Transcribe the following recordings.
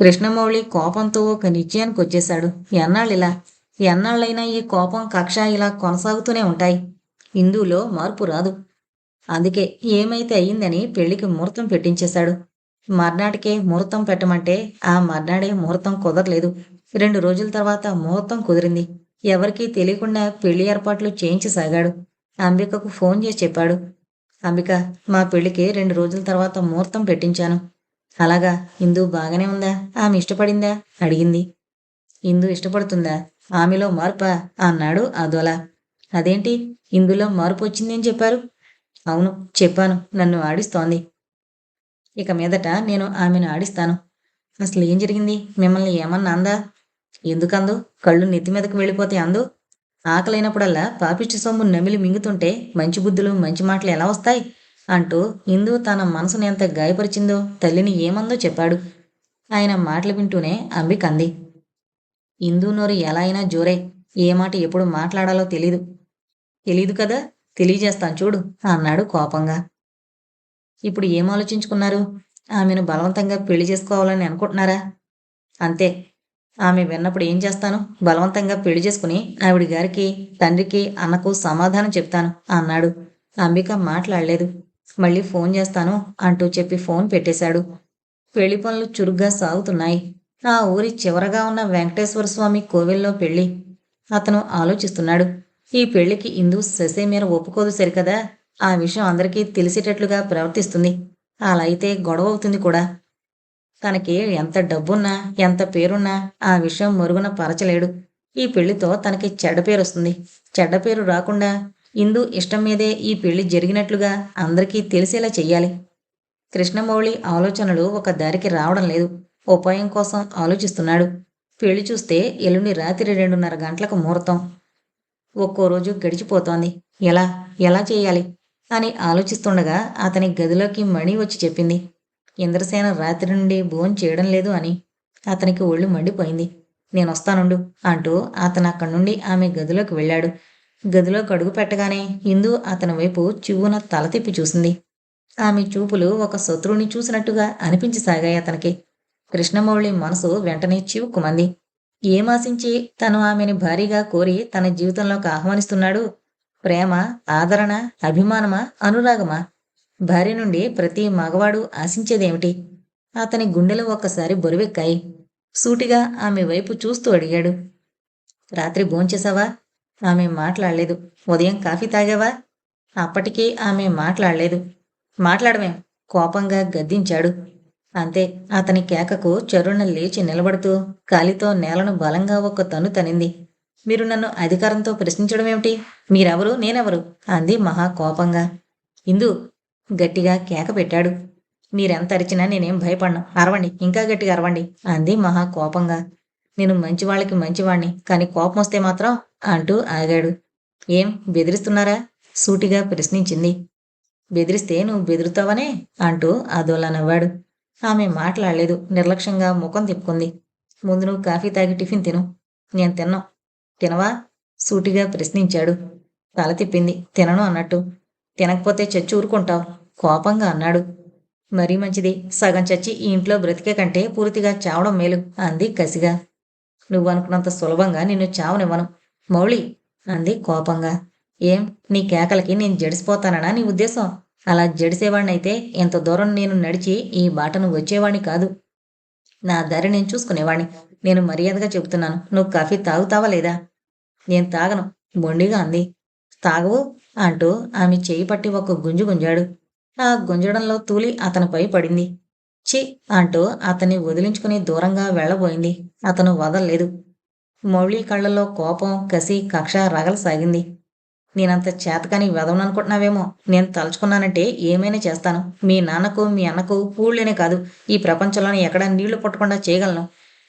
కృష్ణమౌళి కోపంతో ఒక నిశ్చయానికి వచ్చేశాడు. ఎన్నాళ్ళిలా? ఎన్నాళ్ళైనా ఈ కోపం కక్ష ఇలా కొనసాగుతూనే ఉంటాయి. ఇందులో మార్పు రాదు. అందుకే ఏమైతే అయ్యిందని పెళ్ళికి ముహూర్తం పెట్టించేశాడు. మర్నాటికే ముహూర్తం పెట్టమంటే ఆ మర్నాడే ముహూర్తం కుదరలేదు. రెండు రోజుల తర్వాత ముహూర్తం కుదిరింది. ఎవరికీ తెలియకుండా పెళ్ళి ఏర్పాట్లు చేయించసాగాడు. అంబికకు ఫోన్ చేసి చెప్పాడు. అంబిక మా పెళ్ళికి రెండు రోజుల తర్వాత ముహూర్తం పెట్టించాను. అలాగా ఇందు బాగానే ఉందా? ఆమె ఇష్టపడిందా? అడిగింది. ఇందు ఇష్టపడుతుందా? ఆమెలో మార్పా? అన్నాడు అదోలా అదేంటి? ఇందులో మార్పు వచ్చింది అని చెప్పారు? అవును చెప్పాను. నన్ను ఆడిస్తోంది. ఇక మీదట నేను ఆమెను ఆడిస్తాను. అసలు ఏం జరిగింది? మిమ్మల్ని ఏమన్నా అందా? ఎందుకందు కళ్ళు నెత్తి మీదకు వెళ్ళిపోతే అందు? ఆకలైనప్పుడల్లా పాపిష్టి సొమ్ము నమిలి మింగుతుంటే మంచి బుద్ధులు మంచి మాటలు ఎలా వస్తాయి? అంటూ ఇందు తన మనసును ఎంత గాయపరిచిందో తల్లిని ఏమందో చెప్పాడు. ఆయన మాటలు వింటూనే అంబిక అంది. ఇందు నోరు ఎలా అయినా జోరే ఏ మాట ఎప్పుడు మాట్లాడాలో తెలీదు. తెలీదు కదా తెలియజేస్తాను చూడు అన్నాడు కోపంగా. ఇప్పుడు ఏం ఆలోచించుకున్నారు? ఆమెను బలవంతంగా పెళ్ళి చేసుకోవాలని అనుకుంటున్నారా? అంతే. ఆమె విన్నప్పుడు ఏం చేస్తాను? బలవంతంగా పెళ్ళి చేసుకుని ఆవిడ గారికి తండ్రికి అన్నకు సమాధానం చెప్తాను అన్నాడు. అంబిక మాట్లాడలేదు. మళ్ళీ ఫోన్ చేస్తాను అంటూ చెప్పి ఫోన్ పెట్టేశాడు. పెళ్ళి పనులు చురుగ్గా సాగుతున్నాయి. ఆ ఊరి చివరగా ఉన్న వెంకటేశ్వర స్వామి కోవిల్లో పెళ్ళి అతను ఆలోచిస్తున్నాడు. ఈ పెళ్ళికి ఇందు ససేమీర ఒప్పుకోదు సరికదా? ఆ విషయం అందరికీ తెలిసేటట్లుగా ప్రవర్తిస్తుంది. అలా అయితే గొడవ అవుతుంది కూడా. తనకి ఎంత డబ్బున్నా ఎంత పేరున్నా ఆ విషయం మరుగున పరచలేడు. ఈ పెళ్ళితో తనకి చెడ్డ పేరు వస్తుంది చెడ్డ పేరు రాకుండా ఇందు ఇష్టం మీదే ఈ పెళ్ళి జరిగినట్లుగా అందరికీ తెలిసేలా చెయ్యాలి. కృష్ణమౌళి ఆలోచనలు ఒక దారికి రావడం లేదు. ఉపాయం కోసం ఆలోచిస్తున్నాడు. పెళ్ళి చూస్తే ఎల్లుండి రాత్రి రెండున్నర గంటలకు ముహూర్తం. ఒక్కో రోజు గడిచిపోతోంది. ఎలా? ఎలా చేయాలి? అని ఆలోచిస్తుండగా అతని గదిలోకి మణి వచ్చి చెప్పింది. ఇంద్రసేన రాత్రి నుండి భోజనం చేయడం లేదు అని. అతనికి ఒళ్ళు మండిపోయింది. నేను వస్తానుండు అంటూ అతను అక్కడి నుండి ఆమె గదిలోకి వెళ్ళాడు. గదిలో గడుగు పెట్టగానే ఇందు అతని వైపు చివ్వున తల తిప్పి చూసింది. ఆమె చూపులు ఒక శత్రువుని చూసినట్టుగా అనిపించసాగాయి అతనికి. కృష్ణమౌళి మనసు వెంటనే చివుక్కుమంది. ఏమాశించి తను ఆమెని భారీగా కోరి తన జీవితంలోకి ఆహ్వానిస్తున్నాడు? ప్రేమ ఆదరణ అభిమానమా అనురాగమా? భార్య నుండి ప్రతి మగవాడు ఆశించేదేమిటి? అతని గుండెలు ఒక్కసారి బొరువెక్కాయి. సూటిగా ఆమె వైపు చూస్తూ అడిగాడు. రాత్రి భోంచేశావా? ఆమె మాట్లాడలేదు. ఉదయం కాఫీ తాగావా? అప్పటికీ ఆమె మాట్లాడలేదు. మాట్లాడమే? కోపంగా గద్దించాడు. అంతే అతని కేకకు చరుణ లేచి నిలబడుతూ కాలితో నేలను బలంగా ఒక తను తనింది. మీరు నన్ను అధికారంతో ప్రశ్నించడం ఏమిటి మీరెవరు? నేనెవరు? అంది మహా కోపంగా. ఇందు గట్టిగా కేక పెట్టాడు. మీరెంత అరిచినా నేనేం భయపడను. అరవండి ఇంకా గట్టిగా అరవండి అంది మహా కోపంగా. నేను మంచివాళ్ళకి మంచివాణ్ణి కానీ కోపం వస్తే మాత్రం అంటూ ఆగాడు. ఏం బెదిరిస్తున్నారా? సూటిగా ప్రశ్నించింది. బెదిరిస్తే నువ్వు బెదురుతావనే? అంటూ అదోలా నవ్వాడు. ఆమె మాట్లాడలేదు. నిర్లక్ష్యంగా ముఖం తిప్పుకుంది. ముందు నువ్వు కాఫీ తాగి టిఫిన్ తిను. నేను తిన్నాం. తినవా? సూటిగా ప్రశ్నించాడు. తల తిప్పింది. తినను అన్నట్టు. తినకపోతే చచ్చి ఊరుకుంటావు. కోపంగా అన్నాడు. మరీ మంచిది. సగం చచ్చి ఈ ఇంట్లో బ్రతికే కంటే పూర్తిగా చావడం మేలు అంది కసిగా. నువ్వు అనుకున్నంత సులభంగా నిన్ను చావనివ్వను. మౌళి అంది కోపంగా. ఏం? నీ కేకలకి నేను జడిసిపోతాననా నీ ఉద్దేశం? అలా జడిసేవాడినైతే ఇంత దూరం నేను నడిచి ఈ బాటను వచ్చేవాణ్ణి కాదు. నా దారి నేను చూసుకునేవాణ్ణి. నేను మర్యాదగా చెబుతున్నాను. నువ్వు కాఫీ తాగుతావా లేదా? నేను తాగను బొండిగా అంది. తాగవు అంటూ ఆమె చేయి పట్టి ఒక గుంజు గుంజాడు. ఆ గుంజడంలో తూలి అతనిపై పడింది. చి అంటూ అతన్ని వదిలించుకుని దూరంగా వెళ్ళబోయింది. అతను వదలలేదు. మౌళి కళ్ళలో కోపం కసి కక్ష రగలసాగింది నేనంత చేతకాని వెదవననుకుంటున్నావేమో. నేను తలుచుకున్నానంటే ఏమైనా చేస్తాను. మీ నాన్నకు మీ అన్నకు పూళ్ళేనే కాదు. ఈ ప్రపంచంలోనే ఎక్కడ నీళ్ళు పుట్టకుండా చేయగలను.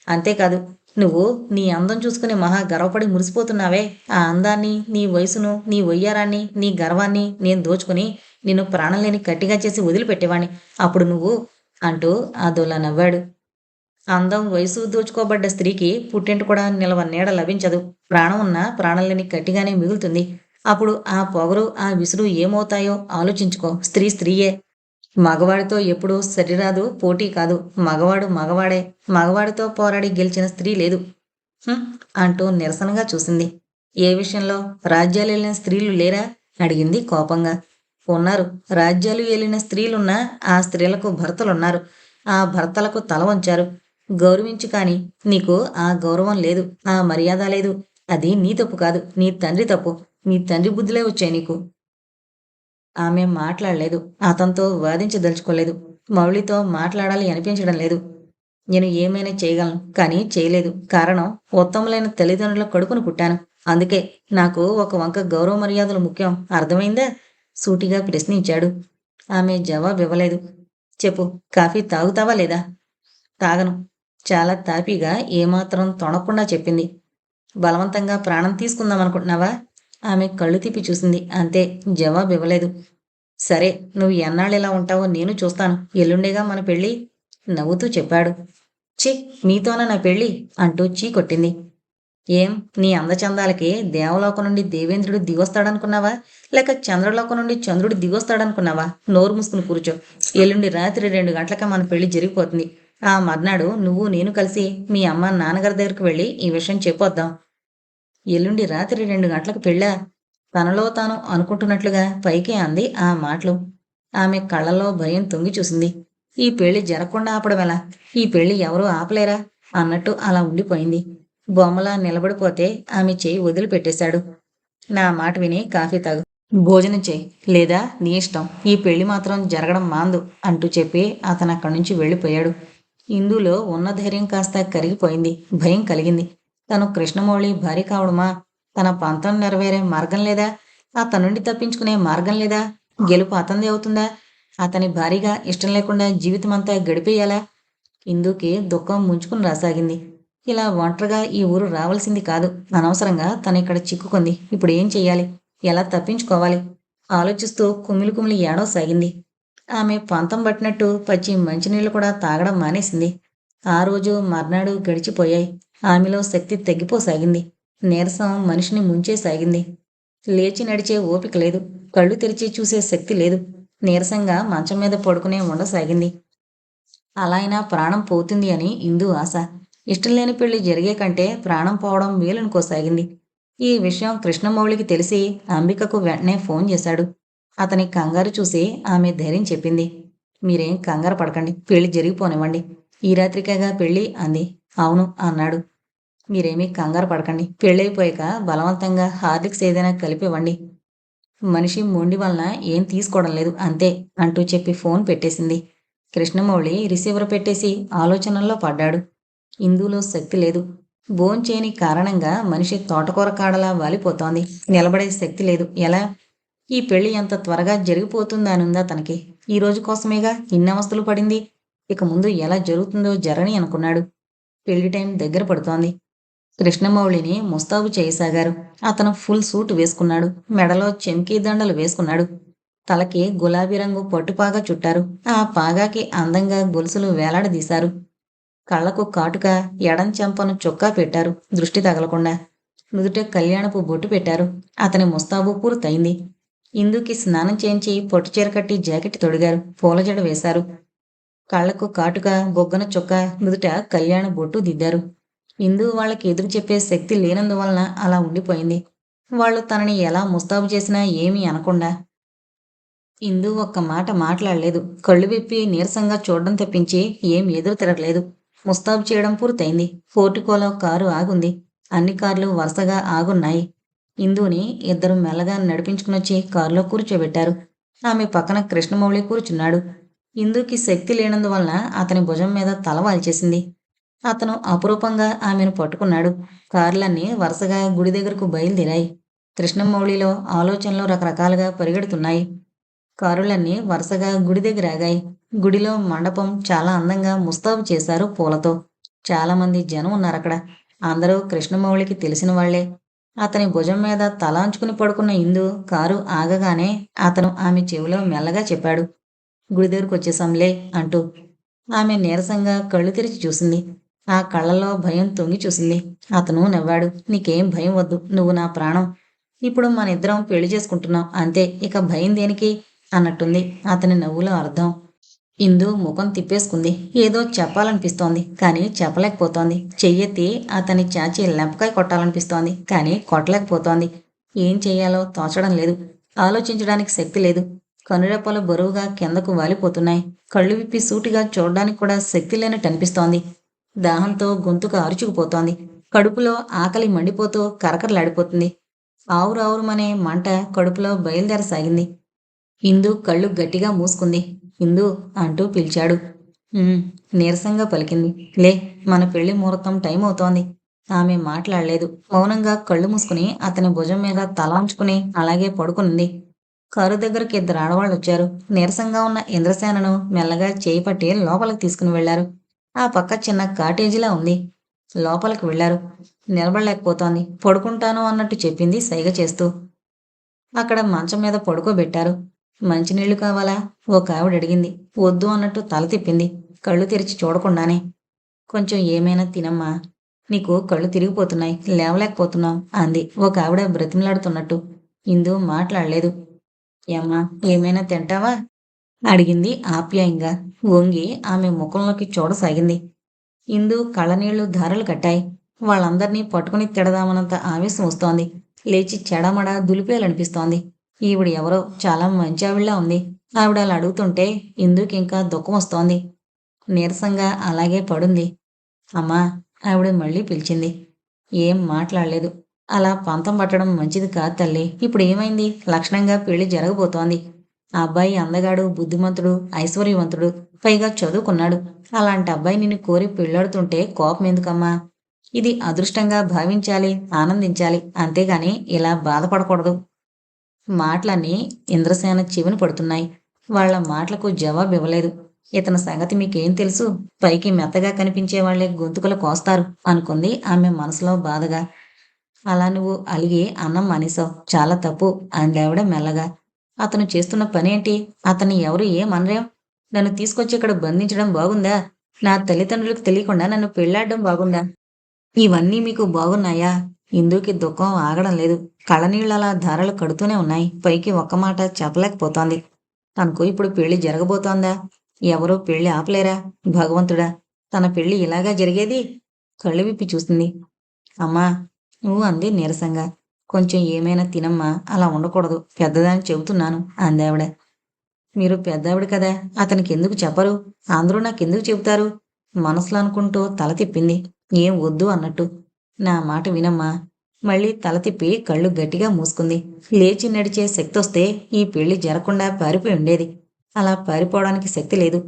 అంతేకాదు నువ్వు నీ అందం చూసుకుని మహా గర్వపడి మురిసిపోతున్నావే. ఆ అందాన్ని నీ వయసును నీ వయ్యారాన్ని నీ గర్వాన్ని నేను దోచుకుని నిన్ను ప్రాణం లేని గట్టిగా చేసి వదిలిపెట్టేవాణ్ణి. అప్పుడు నువ్వు అంటూ అదోలా నవ్వాడు. అందం వయసు దోచుకోబడ్డ స్త్రీకి పుట్టింటి కూడా నిలవ నీడ లభించదు. ప్రాణం ఉన్న ప్రాణంలేని గట్టిగానే మిగులుతుంది. అప్పుడు ఆ పొగరు ఆ విసురు ఏమవుతాయో ఆలోచించుకో. స్త్రీ స్త్రీయే. మగవాడితో ఎప్పుడూ సరిరాదు పోటీ కాదు. మగవాడు మగవాడే. మగవాడితో పోరాడి గెలిచిన స్త్రీ లేదు. అంటూ నిరసనగా చూసింది. ఏ విషయంలో? రాజ్యాలు వెళ్ళిన స్త్రీలు లేరా? అడిగింది కోపంగా. ఉన్నారు. రాజ్యాలు వెళ్ళిన స్త్రీలున్నా ఆ స్త్రీలకు భర్తలున్నారు. ఆ భర్తలకు తల వంచారు. గౌరవించు కాని నీకు ఆ గౌరవం లేదు. ఆ మర్యాద లేదు. అది నీ తప్పు కాదు. నీ తండ్రి తప్పు. నీ తండ్రి బుద్ధిలే వచ్చాయి నీకు. ఆమె మాట్లాడలేదు. అతనితో వాదించదలుచుకోలేదు. మౌళితో మాట్లాడాలి అనిపించడం లేదు. నేను ఏమైనా చేయగలను? కానీ చేయలేదు. కారణం ఉత్తములైన తల్లిదండ్రుల కడుపును పుట్టాను. అందుకే నాకు ఒక వంక గౌరవ మర్యాదలు ముఖ్యం. అర్థమైందా? సూటిగా ప్రశ్నించాడు. ఆమె జవాబు ఇవ్వలేదు. చెప్పు కాఫీ తాగుతావా లేదా? తాగను. చాలా తాపీగా ఏమాత్రం తొణకుండా చెప్పింది. బలవంతంగా ప్రాణం తీసుకుందాం అనుకుంటున్నావా? ఆమె కళ్ళు తిప్పి చూసింది. అంతే జవాబు ఇవ్వలేదు. సరే నువ్వు ఎన్నాళ్ళు ఇలా ఉంటావో నేను చూస్తాను. ఎల్లుండేగా మన పెళ్ళి? నవ్వుతూ చెప్పాడు. ఛీ మీతోన నా పెళ్ళి? అంటూ చీ కొట్టింది. ఏం? నీ అందచందాలకి దేవలోకం నుండి దేవేంద్రుడు దిగొస్తాడనుకున్నావా? లేక చంద్రలోకం నుండి చంద్రుడు దిగొస్తాడనుకున్నావా? నోరు మూసుకుని కూర్చో. ఎల్లుండి రాత్రి రెండు గంటలకే మన పెళ్ళి జరిగిపోతుంది. ఆ మర్నాడు నువ్వు నేను కలిసి మీ అమ్మ నాన్నగారి దగ్గరికి వెళ్ళి ఈ విషయం చెప్పొద్దాం. ఎల్లుండి రాత్రి రెండు గంటలకు పెళ్ళా? తనలో తాను అనుకుంటున్నట్లుగా పైకి అంది ఆ మాటలు. ఆమె కళ్ళలో భయం తొంగి చూసింది. ఈ పెళ్ళి జరగకుండా ఆపడం ఎలా ఈ పెళ్ళి ఎవరూ ఆపలేరా? అన్నట్టు అలా ఉండిపోయింది. బొమ్మలా నిలబడిపోతే ఆమె చేయి వదిలిపెట్టేశాడు. నా మాట విని కాఫీ తాగు. భోజనం చేయి లేదా నీ ఇష్టం. ఈ పెళ్ళి మాత్రం జరగడం మాందు అంటూ చెప్పి అతను అక్కడి నుంచి వెళ్ళిపోయాడు. ఇందులో ఉన్న ధైర్యం కాస్త కరిగిపోయింది భయం కలిగింది. తను కృష్ణమౌళి భార్య కావడమా? తన పంతం నెరవేరే మార్గం లేదా? అతను నుండి తప్పించుకునే మార్గం లేదా? గెలుపు అతంది అవుతుందా? అతని భారీగా ఇష్టం లేకుండా జీవితం అంతా గడిపేయాలా? ఇందుకి దుఃఖం ముంచుకుని రాసాగింది. ఇలా ఒంటరిగా ఈ ఊరు రావాల్సింది కాదు. అనవసరంగా తను ఇక్కడ చిక్కుకుంది. ఇప్పుడు ఏం చెయ్యాలి? ఎలా తప్పించుకోవాలి? ఆలోచిస్తూ కుమిలి కుమిలి ఏడవసాగింది ఆమె పంతం పట్టినట్టు పచ్చి మంచినీళ్ళు కూడా తాగడం మానేసింది. ఆ రోజు మర్నాడు గడిచిపోయాయి. ఆమెలో శక్తి తగ్గిపోసాగింది నీరసం మనిషిని ముంచేసాగింది లేచి నడిచే ఓపిక లేదు. కళ్ళు తెరిచి చూసే శక్తి లేదు. నీరసంగా మంచం మీద పడుకునే ఉండసాగింది. అలా అయినా ప్రాణం పోతుంది అని ఇందు ఆశ. ఇష్టం లేని పెళ్ళి జరిగే కంటే ప్రాణం పోవడం మేలనుకోసాగింది. ఈ విషయం కృష్ణమౌళికి తెలిసి అంబికకు వెంటనే ఫోన్ చేశాడు. అతని కంగారు చూసి ఆమె ధైర్యం చెప్పింది. మీరేం కంగారు పడకండి పెళ్ళి జరిగిపోనివ్వండి. ఈ రాత్రికేగా పెళ్ళి అంది. అవును అన్నాడు. మీరేమీ కంగారు పడకండి పెళ్ళైపోయాక బలవంతంగా హార్లిక్స్ ఏదైనా కలిపివ్వండి. మనిషి మొండి వలన ఏం తీసుకోవడం లేదు అంతే అంటూ చెప్పి ఫోన్ పెట్టేసింది. కృష్ణమౌళి రిసీవర్ పెట్టేసి ఆలోచనల్లో పడ్డాడు. ఇందులో శక్తి లేదు. భోంచేని కారణంగా మనిషి తోటకూర కాడలా వాలిపోతోంది. నిలబడే శక్తి లేదు. ఎలా? ఈ పెళ్ళి ఎంత త్వరగా జరిగిపోతుందానుందా తనకి? ఈ రోజు కోసమేగా ఇన్ని అవస్థలు పడింది? ఇక ముందు ఎలా జరుగుతుందో జరని అనుకున్నాడు. పెళ్ళి టైం దగ్గర పడుతోంది. కృష్ణమౌళిని ముస్తాబు చేయసాగారు. అతను ఫుల్ సూట్ వేసుకున్నాడు. మెడలో చెంకీ దండలు వేసుకున్నాడు. తలకి గులాబీ రంగు పట్టుపాగా చుట్టారు. ఆ పాగాకి అందంగా గొలుసులు వేలాడదీశారు. కళ్ళకు కాటుక ఎడం చెంపను చొక్కా పెట్టారు. దృష్టి తగలకుండా నుదుట కళ్యాణపు బొట్టు పెట్టారు. అతని ముస్తాబు పూర్తయింది. ఇందుకి స్నానం చేయించి పొట్టు చీర కట్టి జాకెట్ తొడిగారు. పూలజడ వేశారు. కళ్ళకు కాటుక బొగ్గన చొక్క నుదుట కళ్యాణ బొట్టు దిద్దారు. ఇందు వాళ్ళకి ఎదురు చెప్పే శక్తి లేనందువలన అలా ఉండిపోయింది. వాళ్ళు తనని ఎలా ముస్తాబు చేసినా ఏమీ అనకుండా ఇందు ఒక్క మాట మాట్లాడలేదు. కళ్ళు విప్పి నీరసంగా చూడడం తప్పించి ఏం ఎదురు తిరగలేదు. ముస్తాబు చేయడం పూర్తయింది. ఫోర్టికోలో కారు ఆగుంది. అన్ని కార్లు వరుసగా ఆగున్నాయి. ఇందుని ఇద్దరు మెల్లగా నడిపించుకునొచ్చి కారులో కూర్చోబెట్టారు. ఆమె పక్కన కృష్ణమౌళి కూర్చున్నాడు. ఇందుకి శక్తి లేనందువలన అతని భుజం మీద తల వాల్చేసింది. అతను అపురూపంగా ఆమెను పట్టుకున్నాడు. కార్లన్నీ వరుసగా గుడి దగ్గరకు బయలుదేరాయి. కృష్ణమౌళిలో ఆలోచనలు రకరకాలుగా పరిగెడుతున్నాయి. కారులన్నీ వరుసగా గుడి దగ్గర ఆగాయి. గుడిలో మండపం చాలా అందంగా ముస్తాబు చేశారు పూలతో. చాలామంది జనం ఉన్నారు అక్కడ అందరూ కృష్ణమౌళికి తెలిసిన వాళ్ళే. అతని భుజం మీద తలాంచుకుని పడుకున్న ఇందు కారు ఆగగానే అతను ఆమె చెవిలో మెల్లగా చెప్పాడు. గుడి దగ్గరకు వచ్చేసాంలే అంటూ. ఆమె నీరసంగా కళ్ళు తెరిచి చూసింది. ఆ కళ్ళలో భయం తొంగి చూసింది. అతను నవ్వాడు. నీకేం భయం వద్దు. నువ్వు నా ప్రాణం. ఇప్పుడు మన ఇద్దరం పెళ్ళి చేసుకుంటున్నాం. అంతే. ఇక భయం దేనికి? అన్నట్టుంది. అతని నవ్వులో అర్థం. ఇందు ముఖం తిప్పేసుకుంది. ఏదో చెప్పాలనిపిస్తోంది. కానీ చెప్పలేకపోతోంది. చెయ్యెత్తి అతని చాచి లెంపకాయ కొట్టాలనిపిస్తోంది. కానీ కొట్టలేకపోతోంది. ఏం చేయాలో తోచడం లేదు. ఆలోచించడానికి శక్తి లేదు. కనురెప్పలు బరువుగా కిందకు వాలిపోతున్నాయి. కళ్ళు విప్పి సూటిగా చూడడానికి కూడా శక్తి లేనట్టు అనిపిస్తోంది. దాహంతో గొంతుకు అరుచుకుపోతోంది. కడుపులో ఆకలి మండిపోతూ కరకరలాడిపోతుంది. ఆవురావురుమనే మంట కడుపులో బయలుదేరసాగింది. ఇందు కళ్ళు గట్టిగా మూసుకుంది. ఇందు అంటూ పిలిచాడు. నీరసంగా పలికింది. లే మన పెళ్ళి ముహూర్తం టైం అవుతోంది. ఆమె మాట్లాడలేదు. మౌనంగా కళ్ళు మూసుకుని అతని భుజం మీద తల ఉంచుకుని అలాగే పడుకునింది. కారు దగ్గరికి ఇద్దరు ఆడవాళ్ళు వచ్చారు. నీరసంగా ఉన్న ఇంద్రసేనను మెల్లగా చేయి పట్టి లోపలికి తీసుకుని వెళ్ళారు. ఆ పక్క చిన్న కాటేజీలా ఉంది. లోపలికి వెళ్ళారు. నిలబడలేకపోతోంది. పడుకుంటాను అన్నట్టు చెప్పింది సైగ చేస్తూ. అక్కడ మంచం మీద పడుకోబెట్టారు. మంచినీళ్ళు కావాలా? ఒక ఆవిడ అడిగింది వద్దు అన్నట్టు తల తిప్పింది. కళ్ళు తెరిచి చూడకుండానే. కొంచెం ఏమైనా తినమ్మా. నీకు కళ్ళు తిరిగిపోతున్నాయి. లేవలేకపోతున్నావు అంది. ఒక ఆవిడ బ్రతిమలాడుతున్నట్టు. ఇందు మాట్లాడలేదు. ఏమ్మా ఏమైనా తింటావా? అడిగింది ఆప్యాయంగా. వంగి ఆమె ముఖంలోకి చూడసాగింది. ఇందు కళ్ళనీళ్ళు ధారలు కట్టాయి. వాళ్ళందర్నీ పట్టుకుని తిడదామన్నంత ఆవేశం వస్తోంది. లేచి చెడమడ దులిపేయాలనిపిస్తోంది. ఈవిడ ఎవరో చాలా మంచి ఆవిడలా ఉంది. ఆవిడ అలా అడుగుతుంటే ఇందుకు ఇంకా దుఃఖం వస్తోంది. నీరసంగా అలాగే పడుంది. అమ్మా ఆవిడ మళ్ళీ పిలిచింది. ఏం మాట్లాడలేదు. అలా పంతం పట్టడం మంచిది కాదు తల్లి. ఇప్పుడు ఏమైంది? లక్షణంగా పెళ్ళి జరగబోతోంది. ఆ అబ్బాయి అందగాడు బుద్ధిమంతుడు ఐశ్వర్యవంతుడు పైగా చదువుకున్నాడు. అలాంటి అబ్బాయి నిన్ను కోరి పెళ్ళాడుతుంటే కోపం ఎందుకమ్మా? ఇది అదృష్టంగా భావించాలి ఆనందించాలి. అంతేగాని ఇలా బాధపడకూడదు. మాటలన్నీ ఇంద్రసేన చెవిని పడుతున్నాయి. వాళ్ళ మాటలకు జవాబు ఇవ్వలేదు ఇతని సంగతి మీకేం తెలుసు? పైకి మెత్తగా కనిపించే వాళ్ళే గొంతుకలు కోస్తారు అనుకుంది ఆమె మనసులో బాధగా. అలా నువ్వు అలిగి అన్నం మానేశావు. చాలా తప్పు అందావిడ మెల్లగా. అతను చేస్తున్న పనేంటి? అతన్ని ఎవరు ఏమనరేం నన్ను తీసుకొచ్చి ఇక్కడ బంధించడం బాగుందా? నా తల్లిదండ్రులకు తెలియకుండా నన్ను పెళ్ళాడడం బాగుందా? ఇవన్నీ మీకు బాగున్నాయా? ఇందుకి దుఃఖం ఆగడం లేదు. కళ్ళనీళ్ళలా ధారలు కడుతూనే ఉన్నాయి. పైకి ఒక్క మాట చెప్పలేకపోతోంది. తనకు ఇప్పుడు పెళ్ళి జరగబోతోందా? ఎవరూ పెళ్ళి ఆపలేరా? భగవంతుడా తన పెళ్ళి ఇలాగా జరిగేది? కళ్ళు విప్పి చూసింది. అమ్మా నువ్వు అంది నీరసంగా. కొంచెం ఏమైనా తినమ్మా అలా ఉండకూడదు. పెద్దదాన్ని చెబుతున్నాను అందావిడ మీరు పెద్దావిడ కదా అతనికి ఎందుకు చెప్పరు? అందరూ నాకెందుకు చెబుతారు? మనసులో అనుకుంటూ తల తిప్పింది. ఏం వద్దు అన్నట్టు. నా మాట వినమ్మా. మళ్ళీ తల తిప్పి కళ్ళు గట్టిగా మూసుకుంది. లేచి నడిచే శక్తి వస్తే ఈ పెళ్ళి జరగకుండా పారిపోయి ఉండేది. అలా పారిపోవడానికి శక్తి లేదు.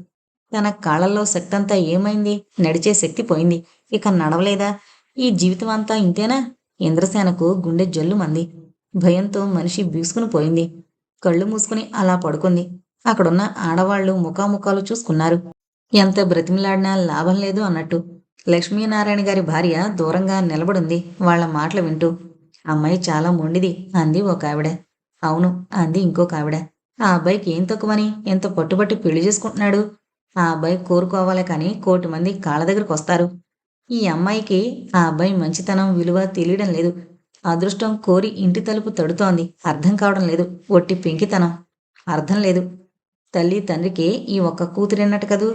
తన కాళ్ళల్లో శక్తి అంతా ఏమైంది? నడిచే శక్తి పోయింది. ఇక నడవలేదా? ఈ జీవితం అంతా ఇంతేనా? ఇంద్రసేనకు గుండె జల్లుమంది భయంతో మనిషి బీసుకుని పోయింది. కళ్ళు మూసుకుని అలా పడుకుంది. అక్కడున్న ఆడవాళ్ళు ముఖాముఖాలు చూసుకున్నారు. ఎంత బ్రతిమిలాడినా లాభం లేదు అన్నట్టు. లక్ష్మీనారాయణ గారి భార్య దూరంగా నిలబడుంది. వాళ్ళ మాటలు వింటూ అమ్మాయి చాలా మొండిది అంది ఒక ఆవిడ. అవును అంది ఇంకొక ఆవిడ. ఆ అబ్బాయికి ఏం తక్కువని? ఎంత పట్టుబట్టి పెళ్ళి చేసుకుంటున్నాడు? ఆ అబ్బాయి కోరుకోవాలి కానీ కోటి మంది కాళ్ళ దగ్గరకు వస్తారు. ఈ అమ్మాయికి ఆ అబ్బాయి మంచితనం విలువ తెలియడం లేదు. అదృష్టం కోరి ఇంటి తలుపు తడుతోంది. అర్థం కావడం లేదు. ఒట్టి పెంకితనం. అర్థం లేదు. తల్లి తండ్రికి ఈ ఒక్క కూతురిన్నట్టు కదూ?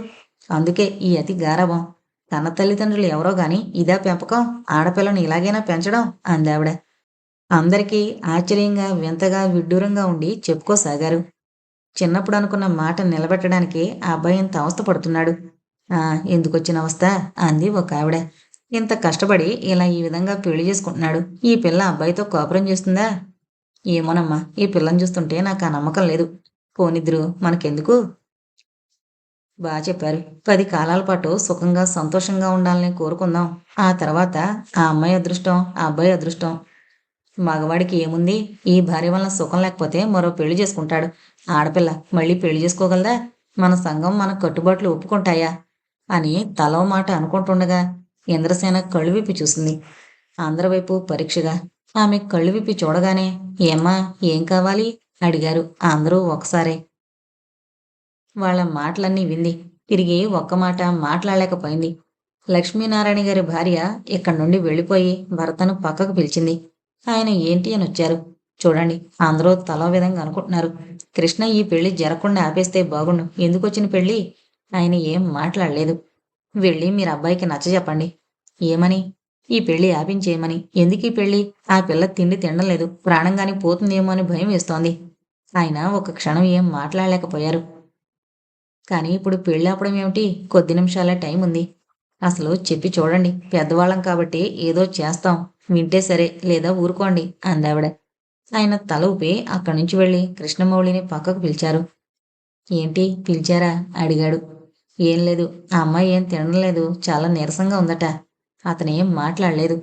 అందుకే ఈ అతి గారవం తన తల్లిదండ్రులు ఎవరో గాని ఇదా పెంపకం ఆడపిల్లని ఇలాగైనా పెంచడం అందావిడ. అందరికీ ఆశ్చర్యంగా వింతగా విడ్డూరంగా ఉండి చెప్పుకోసాగారు. చిన్నప్పుడు అనుకున్న మాట నిలబెట్టడానికి ఆ అబ్బాయి ఇంత అవస్థ పడుతున్నాడు ఆ ఎందుకొచ్చిన అవస్థ? అంది ఒక ఆవిడ. ఇంత కష్టపడి ఇలా ఈ విధంగా పెళ్ళి చేసుకుంటున్నాడు. ఈ పిల్ల అబ్బాయితో కోపరం చేస్తుందా? ఏమోనమ్మా ఈ పిల్లని చూస్తుంటే నాకు ఆ నమ్మకం లేదు. పోనిద్దరు మనకెందుకు? బాగా చెప్పారు. పది కాలాల పాటు సుఖంగా సంతోషంగా ఉండాలని కోరుకుందాం. ఆ తర్వాత ఆ అమ్మాయి అదృష్టం ఆ అబ్బాయి అదృష్టం. మగవాడికి ఏముంది? ఈ భార్య వలన సుఖం లేకపోతే మరో పెళ్ళి చేసుకుంటాడు. ఆడపిల్ల మళ్ళీ పెళ్ళి చేసుకోగలదా? మన సంఘం మన కట్టుబాట్లు ఒప్పుకుంటాయా? అని తలో మాట అనుకుంటుండగా ఇంద్రసేన కళ్ళు విప్పి చూసింది. అందరి వైపు పరీక్షగా. ఆమె కళ్ళు విప్పి చూడగానే ఏమ్మా ఏం కావాలి? అడిగారు. అందరూ ఒకసారే. వాళ్ళ మాటలన్నీ వింది. తిరిగి ఒక్క మాట మాట్లాడలేకపోయింది. లక్ష్మీనారాయణ గారి భార్య ఇక్కడి నుండి వెళ్ళిపోయి భర్తను పక్కకు పిలిచింది. ఆయన ఏంటి అని వచ్చారు. చూడండి అందరూ తలో విధంగా అనుకుంటున్నారు. కృష్ణ ఈ పెళ్ళి జరగకుండా ఆపేస్తే బాగుండు. ఎందుకు వచ్చిన పెళ్ళి ఆయన ఏం మాట్లాడలేదు. వెళ్ళి మీరు అబ్బాయికి నచ్చ చెప్పండి. ఏమని? ఈ పెళ్ళి ఆపించేయమని. ఎందుకు ఈ పెళ్ళి? ఆ పిల్ల తిండి తినడం లేదు. ప్రాణంగాని పోతుందేమో అని భయం వేస్తోంది. ఆయన ఒక క్షణం ఏం మాట్లాడలేకపోయారు. కానీ ఇప్పుడు పెళ్ళి ఆపడం ఏమిటి? కొద్ది నిమిషాల టైం ఉంది. అసలు చెప్పి చూడండి. పెద్దవాళ్ళం కాబట్టి ఏదో చేస్తాం. వింటే సరే లేదా ఊరుకోండి అందావిడ. ఆయన తల ఊపి అక్కడి నుంచి వెళ్ళి కృష్ణమౌళిని పక్కకు పిలిచారు. ఏంటి? పిలిచారా? అడిగాడు. ఏం లేదు. ఆ అమ్మాయి ఏం తినడం లేదు చాలా నీరసంగా ఉందట. అతనేం మాట్లాడలేదు.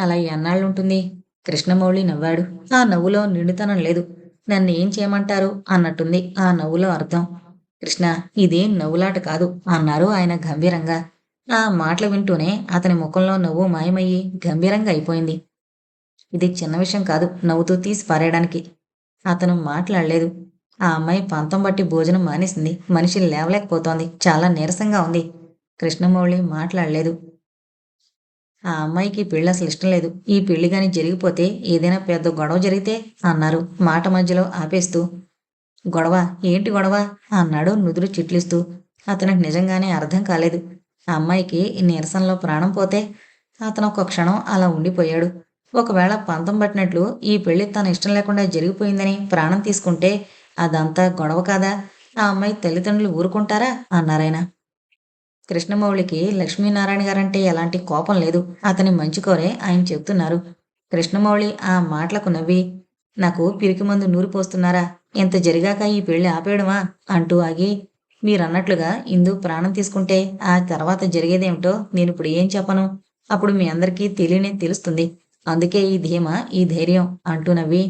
అలా ఎన్నాళ్ళు ఉంటుంది? కృష్ణమౌళి నవ్వాడు. ఆ నవ్వులో నిండుతనం లేదు. నన్ను ఏం చేయమంటారు? అన్నట్టుంది ఆ నవ్వులో అర్థం. కృష్ణ ఇదేం నవ్వులాట కాదు అన్నారు ఆయన గంభీరంగా. ఆ మాటలు వింటూనే అతని ముఖంలో నవ్వు మాయమయ్యి గంభీరంగా అయిపోయింది. ఇది చిన్న విషయం కాదు నవ్వుతూ తీసి పారేయడానికి. అతను మాట్లాడలేదు. ఆ అమ్మాయి పంతం బట్టి భోజనం మానేసింది. మనిషి లేవలేకపోతోంది. చాలా నీరసంగా ఉంది. కృష్ణమౌళి మాట్లాడలేదు. ఆ అమ్మాయికి పెళ్ళి అసలు ఇష్టం లేదు. ఈ పెళ్ళి కానీ జరిగిపోతే ఏదైనా పెద్ద గొడవ జరిగితే అన్నారు మాట మధ్యలో ఆపేస్తూ. గొడవ? ఏంటి గొడవ? అన్నాడు నుదురు చిట్లిస్తూ. అతనికి నిజంగానే అర్థం కాలేదు. ఆ అమ్మాయికి నీరసంలో ప్రాణం పోతే అతను ఒక క్షణం అలా ఉండిపోయాడు. ఒకవేళ పంతం పట్టినట్లు ఈ పెళ్ళి తన ఇష్టం లేకుండా జరిగిపోయిందని ప్రాణం తీసుకుంటే అదంతా గొడవ కాదా? ఆ అమ్మాయి తల్లిదండ్రులు ఊరుకుంటారా? అన్నారాయన కృష్ణమౌళికి లక్ష్మీనారాయణ గారంటే ఎలాంటి కోపం లేదు. అతని మంచి కోరే ఆయన చెప్తున్నారు. కృష్ణమౌళి ఆ మాటలకు నవ్వి నాకు పిరికి మందు నూరు పోస్తున్నారా? ఇంత జరిగాక ఈ పెళ్ళి ఆపేయడమా? అంటూ ఆగి మీరన్నట్లుగా ఇందు ప్రాణం తీసుకుంటే ఆ తర్వాత జరిగేదేమిటో నేను ఇప్పుడు ఏం చెప్పను? అప్పుడు మీ అందరికీ తెలియనే తెలుస్తుంది. అందుకే ఈ ధీమ ఈ ధైర్యం అంటూ నవ్వి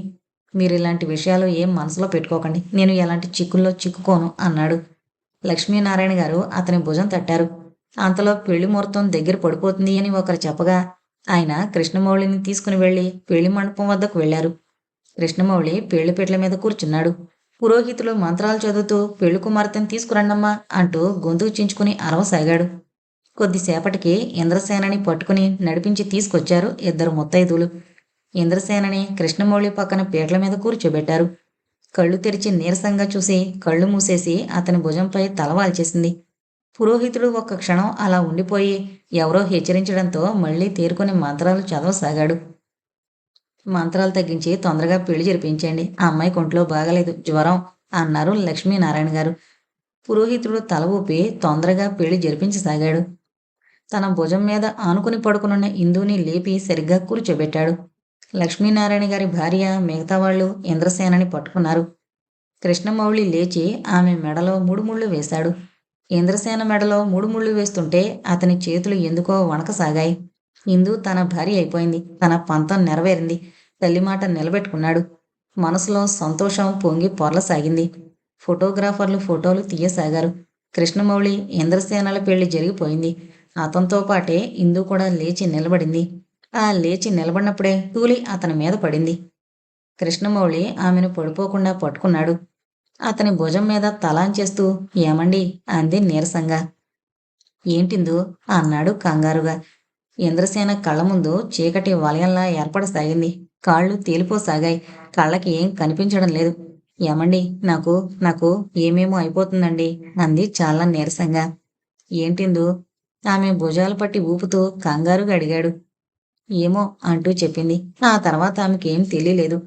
మీరు ఇలాంటి విషయాలు ఏం మనసులో పెట్టుకోకండి. నేను ఎలాంటి చిక్కుల్లో చిక్కుకోను అన్నాడు. లక్ష్మీనారాయణ గారు అతని భుజం తట్టారు. అంతలో పెళ్ళి ముహూర్తం దగ్గర పడిపోతుంది అని ఒకరు చెప్పగా ఆయన కృష్ణమౌళిని తీసుకుని వెళ్ళి పెళ్ళి మండపం వద్దకు వెళ్ళారు కృష్ణమౌళి పెళ్ళిపెట్ల మీద కూర్చున్నాడు. పురోహితులు మంత్రాలు చదువుతూ పెళ్ళి కుమార్తెను తీసుకురండమ్మా అంటూ గొంతుకు చించుకుని అరవసాగాడు. కొద్దిసేపటికి ఇంద్రసేనని పట్టుకుని నడిపించి తీసుకొచ్చారు ఇద్దరు ముత్తైదులు ఇంద్రసేనని కృష్ణమౌళి పక్కన పీటల మీద కూర్చోబెట్టారు. కళ్ళు తెరిచి నీరసంగా చూసి కళ్ళు మూసేసి అతని భుజంపై తలవాల్చేసింది పురోహితుడు ఒక్క క్షణం అలా ఉండిపోయి ఎవరో హెచ్చరించడంతో మళ్ళీ తేరుకుని మంత్రాలు చదవసాగాడు. మంత్రాలు తగ్గించి తొందరగా పెళ్ళి జరిపించండి. ఆ అమ్మాయి కొంట్లో బాగలేదు. జ్వరం అన్నారు లక్ష్మీనారాయణ గారు. పురోహితుడు తల ఊపి తొందరగా పెళ్ళి జరిపించసాగాడు. తన భుజం మీద ఆనుకుని పడుకునున్న ఇందుని లేపి సరిగ్గా కూర్చోబెట్టాడు. లక్ష్మీనారాయణ గారి భార్య మిగతా వాళ్ళు ఇంద్రసేనని పట్టుకున్నారు. కృష్ణమౌళి లేచి ఆమె మెడలో ముడుముళ్ళు వేశాడు. ఇంద్రసేన మెడలో ముడుముళ్ళు వేస్తుంటే అతని చేతులు ఎందుకో వణకసాగాయి. ఇందు తన భార్య అయిపోయింది. తన పంతం నెరవేరింది. తల్లి మాట నిలబెట్టుకున్నాడు. మనసులో సంతోషం పొంగి పొరలసాగింది ఫోటోగ్రాఫర్లు ఫోటోలు తీయసాగారు. కృష్ణమౌళి ఇంద్రసేనల పెళ్ళి జరిగిపోయింది. అతనితో పాటే ఇందు కూడా లేచి నిలబడింది. ఆ లేచి నిలబడినప్పుడే తూలి అతని మీద పడింది. కృష్ణమౌళి ఆమెను పడిపోకుండా పట్టుకున్నాడు. అతని భుజం మీద తలాంచేస్తూ ఏమండి? అంది నీరసంగా. ఏంటిందు? అన్నాడు కంగారుగా. ఇంద్రసేన కళ్ళ ముందు చీకటి వలయంలా ఏర్పడసాగింది. కాళ్ళు తేలిపోసాగాయి. కళ్ళకి ఏం కనిపించడం లేదు. ఏమండి? నాకు నాకు ఏమేమో అయిపోతుందండి? అంది చాలా నీరసంగా. ఏంటిందు? ఆమె భుజాలు పట్టి ఊపుతూ కంగారుగా అడిగాడు. ఏమో అంటూ చెప్పింది. ఆ తర్వాత ఆమెకేం తెలియలేదు.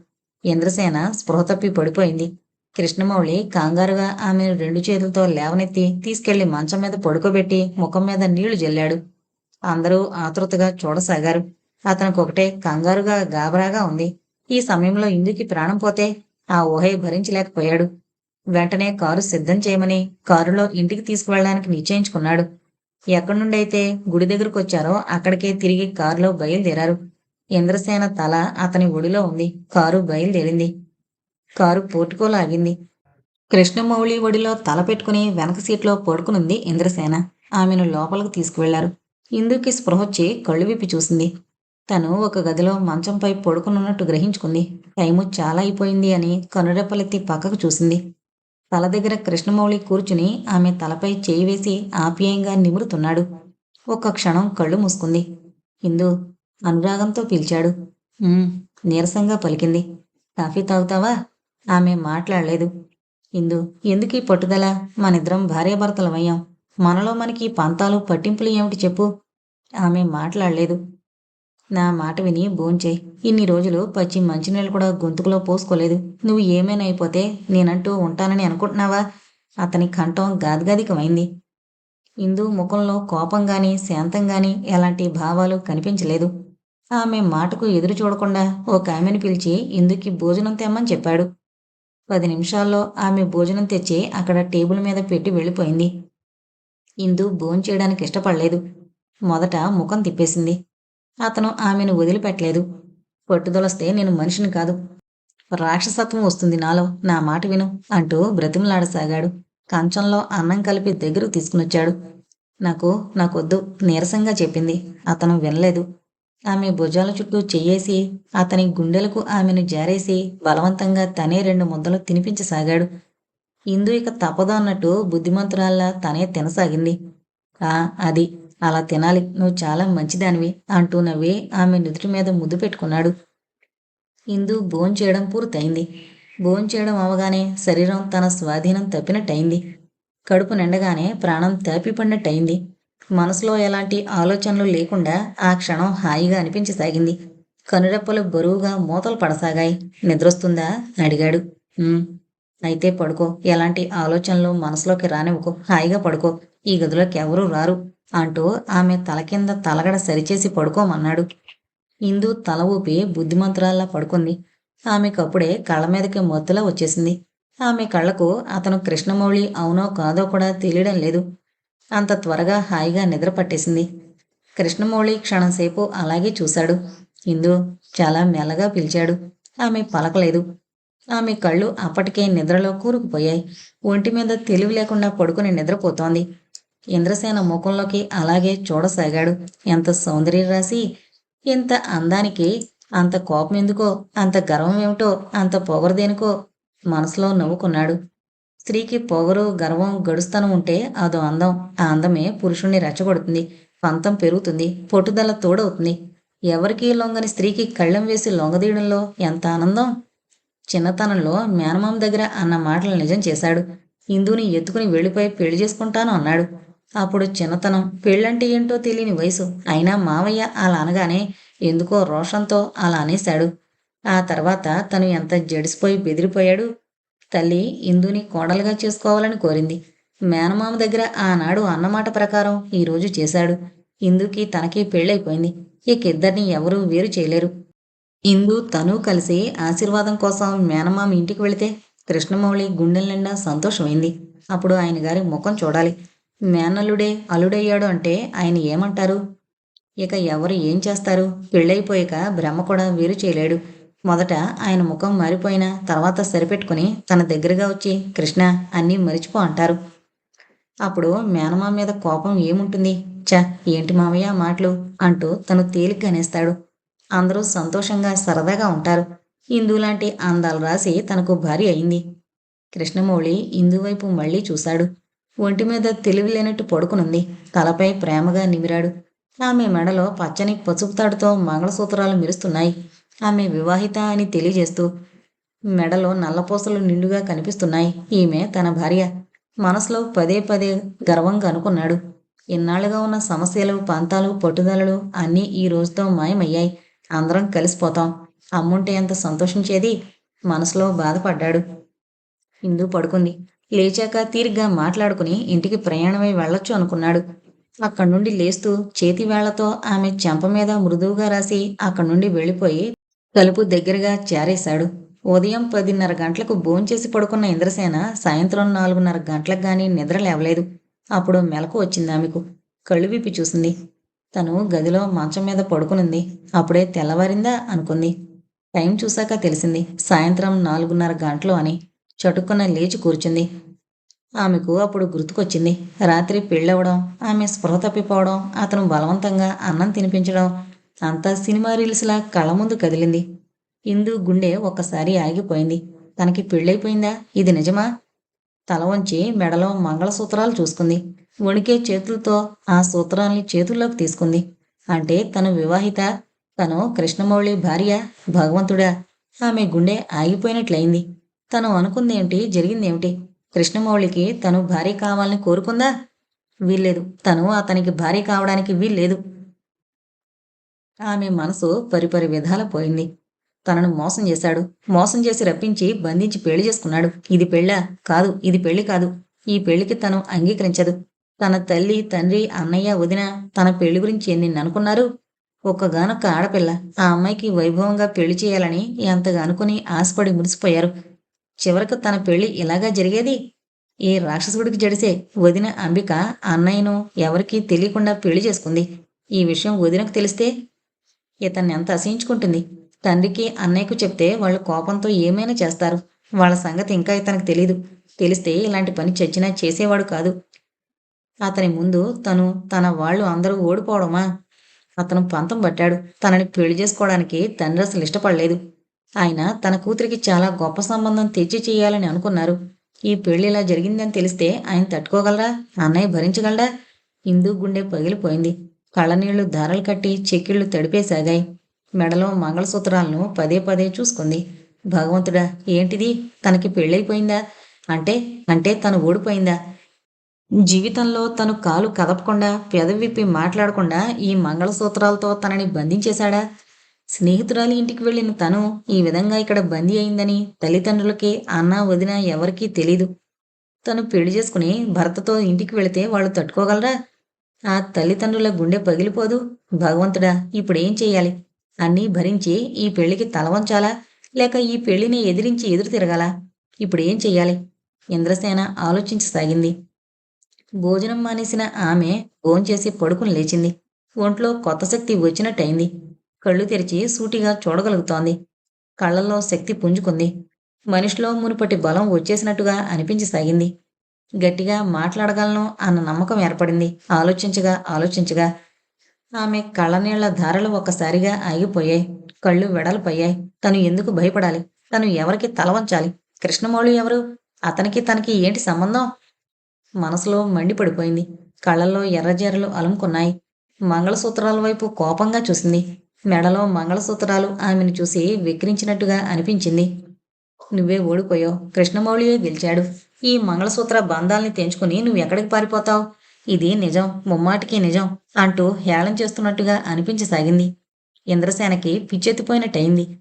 ఇంద్రసేన స్పృహ తప్పి పడిపోయింది. కృష్ణమౌళి కంగారుగా ఆమెను రెండు చేతులతో లేవనెత్తి తీసుకెళ్ళి మంచం మీద పడుకోబెట్టి ముఖం మీద నీళ్ళు జల్లాడు. అందరూ ఆతృతగా చూడసాగారు. అతనికి ఒకటే కంగారుగా గాబరాగా ఉంది. ఈ సమయంలో ఇందుకి ప్రాణం పోతే ఆ ఊహే భరించలేకపోయాడు. వెంటనే కారు సిద్ధం చేయమని కారులో ఇంటికి తీసుకువెళ్ళడానికి నిశ్చయించుకున్నాడు. ఎక్కడి నుండి అయితే గుడి దగ్గరకు వచ్చారో అక్కడికే తిరిగి కారులో బయలుదేరారు. ఇంద్రసేన తల అతని ఒడిలో ఉంది. కారు బయలుదేరింది. కారు పోటుకోలాగింది. కృష్ణమౌళి ఒడిలో తల పెట్టుకుని వెనక సీట్లో పడుకునుంది ఇంద్రసేన. ఆమెను లోపలికి తీసుకువెళ్ళారు. ఇందుకి స్పృహొచ్చి కళ్ళు విప్పి చూసింది. తను ఒక గదిలో మంచంపై పడుకునున్నట్టు గ్రహించుకుంది. టైము చాలా అయిపోయింది అని కనురెప్పలెత్తి పక్కకు చూసింది. తల దగ్గర కృష్ణమౌళి కూర్చుని ఆమె తలపై చేయి వేసి ఆప్యాయంగా నిమురుతున్నాడు. ఒక్క క్షణం కళ్ళు మూసుకుంది. ఇందు అనురాగంతో పిలిచాడు. నీరసంగా పలికింది. కాఫీ తాగుతావా? ఆమె మాట్లాడలేదు. ఇందు ఎందుకు ఈ పట్టుదల? మనిద్దరం భార్యాభర్తలమయ్యాం. మనలో మనకి పంతాలు పట్టింపులు ఏమిటి చెప్పు? ఆమె మాట్లాడలేదు. నా మాట విని భోంచేయి. ఇన్ని రోజులు పచ్చి మంచినీళ్ళు కూడా గొంతుకులో పోసుకోలేదు. నువ్వు ఏమైనా అయిపోతే నేనంటూ ఉంటానని అనుకుంటున్నావా? అతని కంఠం గాదిగాదికమైంది. ఇందు ముఖంలో కోపం గాని శాంతం గాని ఎలాంటి భావాలు కనిపించలేదు. ఆమె మాటకు ఎదురు చూడకుండా ఒక ఆమెను పిలిచి ఇందుకి భోజనం తెమ్మని చెప్పాడు. పది నిమిషాల్లో ఆమె భోజనం తెచ్చి అక్కడ టేబుల్ మీద పెట్టి వెళ్ళిపోయింది. ఇందు భోంచేయడానికి ఇష్టపడలేదు. మొదట ముఖం తిప్పేసింది. అతను ఆమెను వదిలిపెట్టలేదు. పట్టుదలొస్తే నేను మనిషిని కాదు. రాక్షసత్వం వస్తుంది నాలో నా మాట విను అంటూ బ్రతిమలాడసాగాడు. కంచంలో అన్నం కలిపి దగ్గర తీసుకునొచ్చాడు. నాకు నాకొద్దు నీరసంగా చెప్పింది. అతను వినలేదు. ఆమె భుజాల చుట్టూ చెయ్యేసి అతని గుండెలకు ఆమెను జారేసి బలవంతంగా తనే రెండు ముద్దలు తినిపించసాగాడు. ఇందు ఇక తప్పదు అన్నట్టు బుద్ధిమంతురాల్లా తనే తినసాగింది. ఆ అది. అలా తినాలి. నువ్వు చాలా మంచిదానివి అంటూ నవ్వి ఆమె నుదుటి మీద ముద్దు పెట్టుకున్నాడు. ఇందు భోంచేయడం పూర్తయింది. భోంచేయడం అవగానే శరీరం తన స్వాధీనం తప్పినట్టయింది. కడుపు నిండగానే ప్రాణం తాపిపడినట్టయింది మనసులో ఎలాంటి ఆలోచనలు లేకుండా ఆ క్షణం హాయిగా అనిపించసాగింది కనురెప్పలు బరువుగా మూతలు పడసాగాయి. నిద్రొస్తుందా? అడిగాడు. అయితే పడుకో. ఎలాంటి ఆలోచనలు మనసులోకి రానివ్వకు. హాయిగా పడుకో. ఈ గదిలోకి ఎవరూ రారు. అంటూ ఆమె తల కింద తలగడ సరిచేసి పడుకోమన్నాడు. ఇందు తల ఊపి బుద్ధిమంతురాల్లా పడుకుంది. ఆమెకప్పుడే కళ్ళ మీదకి మొత్తులా వచ్చేసింది. ఆమె కళ్ళకు అతను కృష్ణమౌళి అవునో కాదో కూడా తెలియడం లేదు. అంత త్వరగా హాయిగా నిద్ర పట్టేసింది. కృష్ణమౌళి క్షణంసేపు అలాగే చూశాడు. ఇందు చాలా మెల్లగా పిలిచాడు. ఆమె పలకలేదు. ఆమె కళ్ళు అప్పటికే నిద్రలో కూరుకుపోయాయి. ఒంటి మీద తెలివి లేకుండా పడుకుని నిద్రపోతోంది. ఇంద్రసేన ముఖంలోకి అలాగే చూడసాగాడు. ఎంత సౌందర్య రాసి ఇంత అందానికి అంత కోపం ఎందుకో అంత గర్వం ఏమిటో అంత పొగరు దేనికో మనసులో నవ్వుకున్నాడు. స్త్రీకి పొగరు గర్వం గడుస్తనం ఉంటే అదో అందం. ఆ అందమే పురుషుణ్ణి రెచ్చగొడుతుంది. పంతం పెరుగుతుంది. పొట్టుదల తోడవుతుంది. ఎవరికీ లొంగని స్త్రీకి కళ్ళెం వేసి లొంగదీయడంలో ఎంత ఆనందం? చిన్నతనంలో మేనమామ దగ్గర అన్న మాటలు నిజం చేశాడు. ఇందుని ఎత్తుకుని వెళ్ళిపోయి పెళ్ళి చేసుకుంటాను అన్నాడు. అప్పుడు చిన్నతనం పెళ్ళంటే ఏంటో తెలియని వయసు. అయినా మావయ్య అలా అనగానే ఎందుకో రోషంతో అలా అనేశాడు. ఆ తర్వాత తను ఎంత జడిసిపోయి బెదిరిపోయాడు. తల్లి ఇందుని కోడలుగా చేసుకోవాలని కోరింది. మేనమామ దగ్గర ఆనాడు అన్నమాట ప్రకారం ఈరోజు చేశాడు. ఇందుకి తనకి పెళ్ళైపోయింది. ఇక ఇద్దరిని ఎవరూ వేరు చేయలేరు. ఇందు తను కలిసి ఆశీర్వాదం కోసం మేనమామ ఇంటికి వెళితే కృష్ణమౌళి గుండెల నిండా సంతోషమైంది. అప్పుడు ఆయన గారి ముఖం చూడాలి. మేనల్లుడే అల్లుడయ్యాడు అంటే ఆయన ఏమంటారు? ఇక ఎవరు ఏం చేస్తారు? పెళ్ళైపోయాక బ్రహ్మ కూడా వేరు చేయలేడు. మొదట ఆయన ముఖం మారిపోయినా తర్వాత సరిపెట్టుకుని తన దగ్గరగా వచ్చి కృష్ణ అన్నీ మరిచిపో అంటారు. అప్పుడు మేనమామ మీద కోపం ఏముంటుంది? చ ఏంటి మామయ్య మాటలు? అంటూ తను తేలిగ్గా అనేస్తాడు. అందరూ సంతోషంగా సరదాగా ఉంటారు. ఇందు లాంటి అందాలు రాసి తనకు భార్య అయింది. కృష్ణమౌళి ఇందువైపు మళ్ళీ చూశాడు. ఒంటి మీద తెలివి లేనట్టు పడుకునుంది. తలపై ప్రేమగా నిమిరాడు. ఆమె మెడలో పచ్చని పసుపు తాడుతో మంగళసూత్రాలు మెరుస్తున్నాయి. ఆమె వివాహిత అని తెలియజేస్తూ మెడలో నల్లపూసలు నిండుగా కనిపిస్తున్నాయి. ఈమె తన భార్య. మనసులో పదే పదే గర్వంగా అనుకున్నాడు ఇన్నాళ్ళుగా ఉన్న సమస్యలు పంతాలు పట్టుదలలు అన్నీ ఈ రోజుతో మాయమయ్యాయి. అందరం కలిసిపోతాం. అమ్ముంటే ఎంత సంతోషించేది? మనసులో బాధపడ్డాడు. ఇందు పడుకుంది. లేచాక తీరిగ్గా మాట్లాడుకుని ఇంటికి ప్రయాణమై వెళ్ళొచ్చు అనుకున్నాడు. అక్కడి నుండి లేస్తూ చేతి వేళ్ళతో ఆమె చెంప మీద మృదువుగా రాసి అక్కడి నుండి వెళ్ళిపోయి తలుపు దగ్గరగా చేరేశాడు ఉదయం పదిన్నర గంటలకు భోంచేసి పడుకున్న ఇంద్రసేన సాయంత్రం నాలుగున్నర గంటలకు గాని నిద్ర లేవలేదు. అప్పుడు మెలకు వచ్చింది ఆమెకు. కళ్ళు విప్పి చూసింది. తను గదిలో మంచం మీద పడుకునుంది. అప్పుడే తెల్లవారిందా అనుకుంది. టైం చూశాక తెలిసింది. సాయంత్రం నాలుగున్నర గంటలు అని. చటుక్కున లేచి కూర్చుంది. ఆమెకు అప్పుడు గుర్తుకొచ్చింది. రాత్రి పెళ్ళవడం ఆమె స్పృహ తప్పిపోవడం అతను బలవంతంగా అన్నం తినిపించడం అంతా సినిమా రీల్స్లా కళ్ళ ముందు కదిలింది. ఇందు గుండె ఒక్కసారి ఆగిపోయింది. తనకి పెళ్ళైపోయిందా? ఇది నిజమా? తల వంచి మెడలో మంగళసూత్రాలు చూసుకుంది. వణికే చేతులతో ఆ సూత్రాల్ని చేతుల్లోకి తీసుకుంది. అంటే తను వివాహిత? తను కృష్ణమౌళి భార్య? భగవంతుడా? ఆమె గుండె ఆగిపోయినట్లయింది. తను అనుకుందేమిటి జరిగిందేమిటి కృష్ణమౌళికి తను భార్య కావాలని కోరుకుందా? వీల్లేదు. తను అతనికి భార్య కావడానికి వీల్లేదు. ఆమె మనసు పరిపరి విధాల పోయింది. తనను మోసం చేశాడు. మోసం చేసి రప్పించి బంధించి పెళ్ళి చేసుకున్నాడు. ఇది పెళ్ళా? కాదు. ఇది పెళ్ళి కాదు. ఈ పెళ్ళికి తను అంగీకరించదు. తన తల్లి తండ్రి అన్నయ్య వదిన తన పెళ్ళి గురించి నిన్ను అనుకున్నారు ఒక్కగానొక్క ఆడపిల్ల. ఆ అమ్మాయికి వైభవంగా పెళ్ళి చేయాలని ఎంతగా అనుకుని ఆశపడి మురిసిపోయారు. చివరకు తన పెళ్ళి ఇలాగా జరిగేది? ఈ రాక్షసుడికి జడిసే వదిన అంబిక అన్నయ్యను ఎవరికీ తెలియకుండా పెళ్ళి చేసుకుంది. ఈ విషయం వదినకు తెలిస్తే ఇతన్ని ఎంత అసహించుకుంటుంది? తండ్రికి అన్నయ్యకు చెప్తే వాళ్ళు కోపంతో ఏమైనా చేస్తారు. వాళ్ళ సంగతి ఇంకా ఇతనికి తెలీదు. తెలిస్తే ఇలాంటి పని చచ్చినా చేసేవాడు కాదు. అతని ముందు తను తన వాళ్ళు అందరూ ఓడిపోవడమా? అతను పంతం పట్టాడు. తనని పెళ్ళి చేసుకోవడానికి తండ్రి అసలు ఇష్టపడలేదు. ఆయన తన కూతురికి చాలా గొప్ప సంబంధం తెచ్చి చేయాలని అనుకున్నారు. ఈ పెళ్ళి ఇలా జరిగిందని తెలిస్తే ఆయన తట్టుకోగలరా? అన్నయ్య భరించగలరా ఇందు గుండె పగిలిపోయింది. కళ్ళనీళ్ళు దారాలు కట్టి చెక్కిళ్ళు తడిపేసాగాయి. మెడలో మంగళసూత్రాలను పదే పదే చూసుకుంది. భగవంతుడా ఏంటిది? తనకి పెళ్ళైపోయిందా? అంటే అంటే తను ఓడిపోయిందా జీవితంలో తను కాలు కదపకుండా పెదవిప్పి మాట్లాడకుండా ఈ మంగళసూత్రాలతో తనని బంధించేశాడా? స్నేహితురాలి ఇంటికి వెళ్ళిన తను ఈ విధంగా ఇక్కడ బందీ అయిందని తల్లిదండ్రులకి అన్న వదిన ఎవరికీ తెలీదు. తను పెళ్ళి చేసుకుని భర్తతో ఇంటికి వెళితే వాళ్ళు తట్టుకోగలరా? ఆ తల్లిదండ్రుల గుండె పగిలిపోదు. భగవంతుడా ఇప్పుడేం చేయాలి అన్నీ భరించి ఈ పెళ్ళికి తలవంచాలా లేక ఈ పెళ్ళిని ఎదిరించి ఎదురు తిరగాలా? ఇప్పుడేం చెయ్యాలి? ఇంద్రసేన ఆలోచించసాగింది భోజనం మానేసిన ఆమె భోంచేసి పడుకుని లేచింది. ఒంట్లో కొత్త శక్తి వచ్చినట్టయింది. కళ్ళు తెరిచి సూటిగా చూడగలుగుతోంది. కళ్ళల్లో శక్తి పుంజుకుంది. మనిషిలో మునుపటి బలం వచ్చేసినట్టుగా అనిపించసాగింది. గట్టిగా మాట్లాడగలను అన్న నమ్మకం ఏర్పడింది. ఆలోచించగా ఆలోచించగా ఆమె కళ్ళనీళ్ళ ధారలు ఒక్కసారిగా ఆగిపోయాయి. కళ్ళు వెడలిపోయాయి. తను ఎందుకు భయపడాలి? తను ఎవరికి తలవంచాలి కృష్ణమౌళి ఎవరు? అతనికి తనకి ఏంటి సంబంధం? మనసులో మండిపడిపోయింది. కళ్ళల్లో ఎర్రజీరలు అలుముకున్నాయి. మంగళసూత్రాల వైపు కోపంగా చూసింది. మెడలో మంగళసూత్రాలు ఆమెను చూసి విక్రించినట్టుగా అనిపించింది. నువ్వే ఓడిపోయావు. కృష్ణమౌళియే గెలిచాడు. ఈ మంగళసూత్ర బంధాల్ని తెంచుకుని నువ్వు ఎక్కడికి పారిపోతావు? ఇది నిజం. ముమ్మాటికి నిజం అంటూ హేళం చేస్తున్నట్టుగా అనిపించసాగింది. ఇంద్రసేనకి పిచ్చెత్తిపోయినట్టయింది.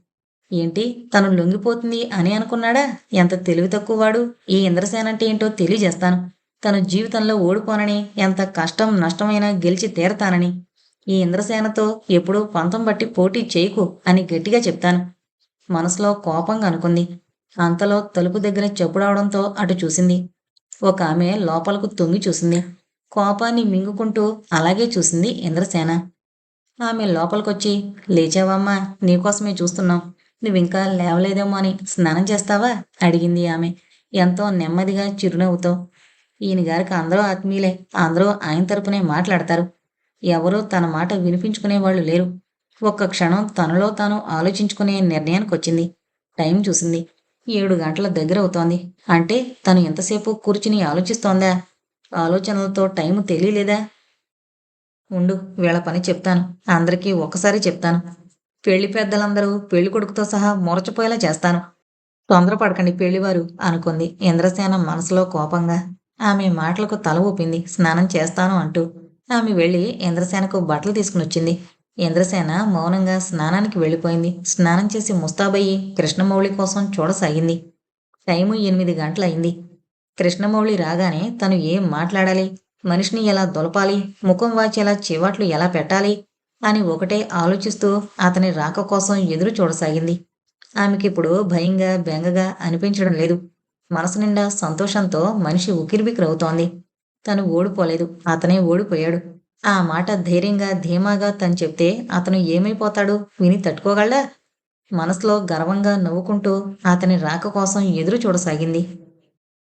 ఏంటి? తను లొంగిపోతుంది అని అనుకున్నాడా? ఎంత తెలివి తక్కువవాడు? ఈ ఇంద్రసేన అంటే ఏంటో తెలియజేస్తాను. తను జీవితంలో ఓడిపోనని ఎంత కష్టం నష్టమైనా గెలిచి తీరతానని. ఈ ఇంద్రసేనతో ఎప్పుడూ పంతం బట్టి పోటీ చేయకు అని గట్టిగా చెప్తాను. మనసులో కోపంగా అనుకుంది. అంతలో తలుపు దగ్గర చెప్పుడవడంతో అటు చూసింది. ఒక ఆమె లోపలకు తొంగి చూసింది. కోపాన్ని మింగుకుంటూ అలాగే చూసింది ఇంద్రసేన. ఆమె లోపలికొచ్చి లేచావమ్మా నీకోసమే చూస్తున్నాం. నువ్వింకా లేవలేదేమో అని స్నానం చేస్తావా? అడిగింది ఆమె ఎంతో నెమ్మదిగా చిరునవ్వుతో. ఈయన గారికి అందరూ ఆత్మీయులే. అందరూ ఆయన తరపునే మాట్లాడతారు. ఎవరూ తన మాట వినిపించుకునే వాళ్ళు లేరు. ఒక్క క్షణం తనలో తాను ఆలోచించుకునే నిర్ణయానికి వచ్చింది టైం చూసింది. ఏడు గంటల దగ్గర అవుతోంది అంటే తను ఎంతసేపు కూర్చుని ఆలోచిస్తోందా? ఆలోచనలతో టైం తెలియలేదా? ఉండు వీళ్ళ పని చెప్తాను. అందరికీ ఒకసారి చెప్తాను. పెళ్ళి పెద్దలందరూ పెళ్ళి కొడుకుతో సహా మూరచిపోయేలా చేస్తాను. తొందరపడకండి పెళ్ళివారు అనుకుంది. ఇంద్రసేన మనసులో కోపంగా. ఆమె మాటలకు తల ఊపింది. స్నానం చేస్తాను అంటూ. ఆమె వెళ్ళి ఇంద్రసేనకు బట్టలు తీసుకుని వచ్చింది. ఇంద్రసేన మౌనంగా స్నానానికి వెళ్ళిపోయింది. స్నానం చేసి ముస్తాబయ్యి కృష్ణమౌళి కోసం చూడసాగింది. టైము ఎనిమిది గంటలయింది. కృష్ణమౌళి రాగానే తను ఏం మాట్లాడాలి? మనిషిని ఎలా దొలపాలి? ముఖం వాచేలా చివాట్లు ఎలా పెట్టాలి? అని ఒకటే ఆలోచిస్తూ అతని రాక కోసం ఎదురు చూడసాగింది. ఆమెకిప్పుడు భయంగా బెంగగా అనిపించడం లేదు. మనసు నిండా సంతోషంతో మనిషి ఉకిరిబికిరవుతోంది తను ఓడిపోలేదు. అతనే ఓడిపోయాడు. ఆ మాట ధైర్యంగా ధీమాగా తను చెప్తే అతను ఏమైపోతాడు? విని తట్టుకోగలడా? మనసులో గర్వంగా నవ్వుకుంటూ అతని రాక కోసం ఎదురు చూడసాగింది.